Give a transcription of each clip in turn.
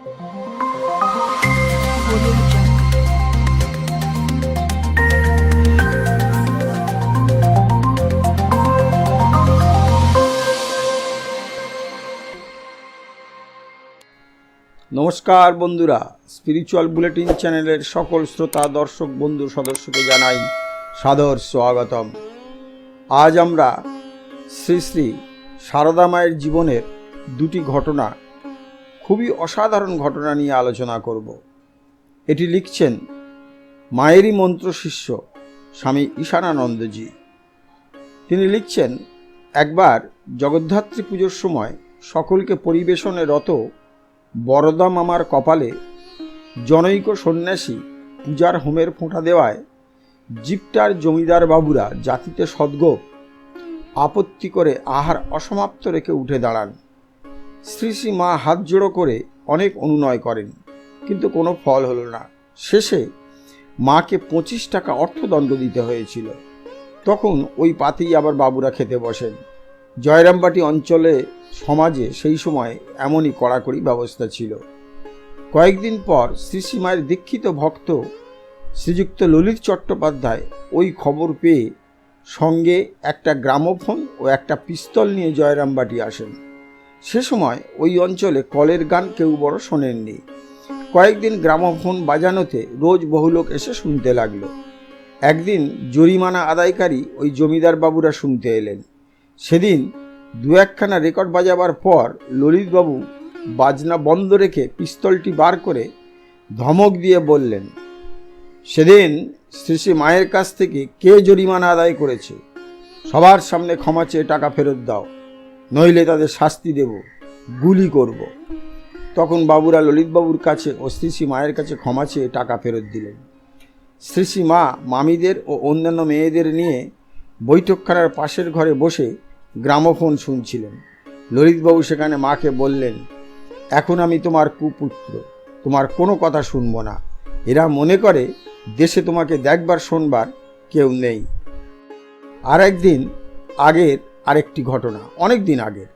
নমস্কার বন্ধুরা spiritual bulletin চ্যানেলের সকল শ্রোতা, দর্শক, বন্ধু, সদস্যকে জানাই সাদর স্বাগতম। আজ আমরা শ্রী শ্রী সারদা মায়ের জীবনের দুটি ঘটনা খুবই অসাধারণ ঘটনা নিয়ে আলোচনা করব। এটি লিখছেন মায়েরই মন্ত্র শিষ্য স্বামী ঈশানানন্দজি। তিনি লিখছেন, একবার জগদ্ধাত্রী পুজোর সময় সকলকে পরিবেশনে রত বরদা মামার কপালে জনৈক সন্ন্যাসী পূজার হোমের ফোঁটা দেওয়ায় জিপটার জমিদার বাবুরা জাতিতে সদ্গোপ, আপত্তি করে আহার অসমাপ্ত রেখে উঠে দাঁড়ান। শ্রী শ্রী মা হাত জোড়ো করে অনেক অনুনয় করেন, কিন্তু কোনো ফল হলো না। শেষে মাকে পঁচিশ টাকা অর্থদণ্ড দিতে হয়েছিল। তখন ওই পাতেই আবার বাবুরা খেতে বসেন। জয়রামবাটি অঞ্চলে, সমাজে সেই সময় এমনই কড়াকড়ি ব্যবস্থা ছিল। কয়েকদিন পর শ্রী শ্রীমায়ের দীক্ষিত ভক্ত শ্রীযুক্ত ললিত চট্টোপাধ্যায় ওই খবর পেয়ে সঙ্গে একটা গ্রামোফোন ও একটা পিস্তল নিয়ে জয়রামবাটি আসেন। সে সময় ওই অঞ্চলে কলের গান কেউ বড় শোনেননি। কয়েকদিন গ্রামোফোন বাজানোতে রোজ বহু লোক এসে শুনতে লাগল। একদিন জরিমানা আদায়কারী ওই জমিদার বাবুরা শুনতে এলেন। সেদিন দু একখানা রেকর্ড বাজাবার পর ললিতবাবু বাজনা বন্ধ রেখে পিস্তলটি বার করে ধমক দিয়ে বললেন, সেদিন শ্রী শ্রী মায়ের কাছ থেকে কে জরিমানা আদায় করেছে? সবার সামনে ক্ষমা চেয়ে টাকা ফেরত দাও। নইলে তাদের শাস্তি দেব, গুলি করব। তখন বাবুরা ললিতবাবুর কাছে ও শ্রী শ্রী মায়ের কাছে ক্ষমা চেয়ে টাকা ফেরত দিলেন। শ্রী শ্রী মা মামিদের ও অন্যান্য মেয়েদের নিয়ে বৈঠকখানার পাশের ঘরে বসে গ্রামোফোন শুনছিলেন। ললিতবাবু সেখানে মাকে বললেন, এখন আমি তোমার কুপুত্র, তোমার কোনো কথা শুনব না। এরা মনে করে দেশে তোমাকে দেখবার, শোনবার কেউ নেই। আর একদিন আগের আরেকটি ঘটনা। অনেক দিন আগের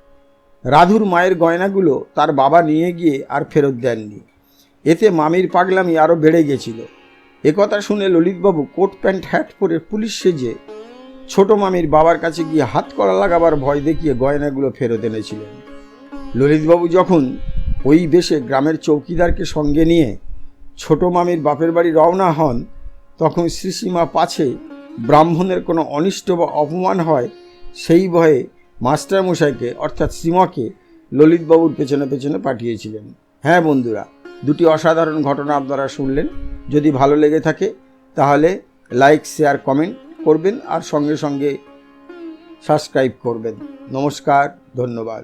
রাধুর মায়ের গয়নাগুলো তার বাবা নিয়ে গিয়ে আর ফেরত দেননি। এতে মামির পাগলামি আরও বেড়ে গেছিল। একথা শুনে ললিতবাবু কোট প্যান্ট, হ্যাট পরে পুলিশ সেজে ছোট মামির বাবার কাছে গিয়ে হাত করা লাগাবার ভয় দেখিয়ে গয়নাগুলো ফেরত এনেছিলেন। ললিতবাবু যখন ওই বেশে গ্রামের চৌকিদারকে সঙ্গে নিয়ে ছোট মামির বাপের বাড়ি রওনা হন, তখন শ্রীসীমা পাছে ব্রাহ্মণের কোনো অনিষ্ট বা অপমান হয় সেই ভয়ে মাস্টারমশাইকে, অর্থাৎ সীমাকে, ললিতবাবুর পেছনে পেছনে পাঠিয়েছিলেন। হ্যাঁ বন্ধুরা, দুটি অসাধারণ ঘটনা আপনারা শুনলেন। যদি ভালো লেগে থাকে, তাহলে লাইক, শেয়ার, কমেন্ট করবেন আর সঙ্গে সঙ্গে সাবস্ক্রাইব করবেন। নমস্কার, ধন্যবাদ।